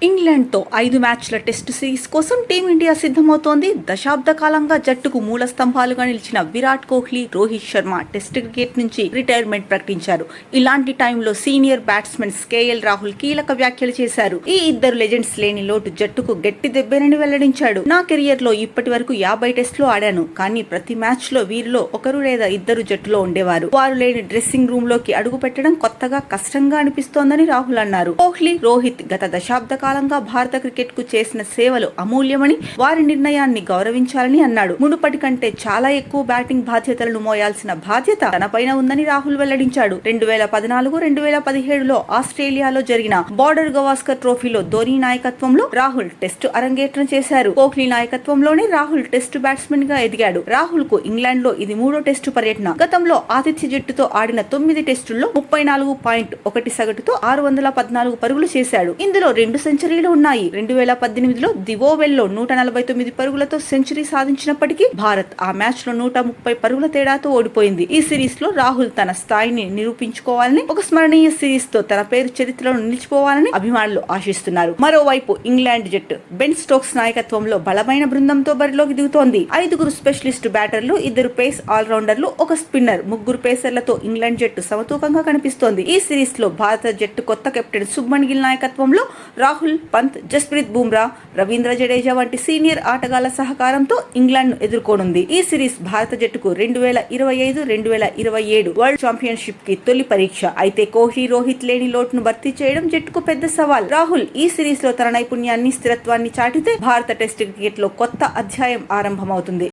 In ఇంగ్లాండ్తో ఐదు మ్యాచ్ల test series కోసం టీమిండియా సిద్ధమవుతోంది. దశాబ్ద కాలంగా జట్టుకు మూల స్తంభాలుగా నిలిచిన విరాట్ కోహ్లీ రోహిత్ శర్మ టెస్ట్ క్రికెట్ నుంచి రిటైర్మెంట్ ప్రకటించారు. ఇలాంటి టైంలో సీనియర్ బ్యాట్స్మెన్ కేఎల్ రాహుల్ కీలక వ్యాఖ్యలు చేశారు. ఈ ఇద్దరు లెజెండ్స్ లేని లోటు జట్టుకు గట్టి దెబ్బేనని వెల్లడించాడు. నా కెరియర్లో ఇప్పటి వరకు యాభై టెస్టులు ఆడాను కానీ ప్రతి మ్యాచ్లో వీరిలో ఒకరు లేదా ఇద్దరు జట్టులో ఉండేవారు. వారు లేని డ్రెస్సింగ్ రూమ్లోకి అడుగు పెట్టడం కొత్తగా కష్టంగా అనిపిస్తోందని రాహుల్ అన్నారు. కోహ్లీ రోహిత్ గత దశాబ్ద కాలంగా భారత క్రికెట్కు చేసిన సేవలు అమూల్యమని వారి నిర్ణయాన్ని గౌరవించాలని అన్నాడు. మునుపటి కంటే చాలా ఎక్కువ బ్యాటింగ్ బాధ్యతలను మోయాల్సిన బాధ్యత తనపైన ఉందని రాహుల్ వెల్లడించాడు. రెండు వేల పద్నాలుగు రెండు వేల పదిహేడులో ఆస్ట్రేలియాలో జరిగిన బార్డర్ గవాస్కర్ ట్రోఫీలో ధోని నాయకత్వంలో రాహుల్ టెస్ట్ అరంగేట్రం చేశారు. కోహ్లీ నాయకత్వంలోనే రాహుల్ టెస్ట్ బ్యాట్స్మెన్గా ఎదిగాడు. రాహుల్కు ఇంగ్లాండ్లో ఇది మూడో టెస్టు పర్యటన. గతంలో ఆతిథ్య జట్టుతో ఆడిన తొమ్మిది టెస్టుల్లో ముప్పై నాలుగు పాయింట్ ఒకటి సగటుతో ఆరు వందల పద్నాలుగు పరుగులు చేశాడు. ఇందులో రెండు సెంచరీ సెంచరీలు ఉన్నాయి. రెండు వేల పద్దెనిమిదిలో దివోవెల్లో నూట నలభై తొమ్మిది పరుగులతో సెంచరీ సాధించినప్పటికీ భారత్ ఆ మ్యాచ్లో నూట ముప్పై పరుగుల తేడాతో ఓడిపోయింది. ఈ సిరీస్లో రాహుల్ తన స్థాయిని నిరూపించుకోవాలని ఒక స్మరణీయ సిరీస్తో తన పేరు చరిత్రలో నిలిచిపోవాలని అభిమానులు ఆశిస్తున్నారు. మరోవైపు ఇంగ్లాండ్ జట్టు బెన్ స్టోక్స్ నాయకత్వంలో బలమైన బృందంతో బరిలోకి దిగుతోంది. ఐదుగురు స్పెషలిస్ట్ బ్యాటర్లు ఇద్దరు పేస్ ఆల్రౌండర్లు ఒక స్పిన్నర్ ముగ్గురు పేసర్లతో ఇంగ్లాండ్ జట్టు సమతూకంగా కనిపిస్తోంది. ఈ సిరీస్లో భారత జట్టు కొత్త కెప్టెన్ సుబ్మన్ గిల్ నాయకత్వంలో రాహుల్ పంత్ జస్ప్రీత్ బుమ్రా రవీంద్ర జడేజా వంటి సీనియర్ ఆటగాళ్ళ సహకారంతో ఇంగ్లాండ్ ఎదుర్కోనుంది. ఈ సిరీస్ భారత జట్టుకు రెండు వేల ఇరవై ఐదు రెండు వేల ఇరవై ఏడు వరల్డ్ ఛాంపియన్షిప్కి తొలి పరీక్ష. అయితే కోహ్లీ రోహిత్ లేని లోటును భర్తీ చేయడం జట్టుకు పెద్ద సవాల్. రాహుల్ ఈ సిరీస్లో తన నైపుణ్యాన్ని స్థిరత్వాన్ని చాటితే భారత టెస్ట్ క్రికెట్లో కొత్త అధ్యాయం ఆరంభమవుతుంది.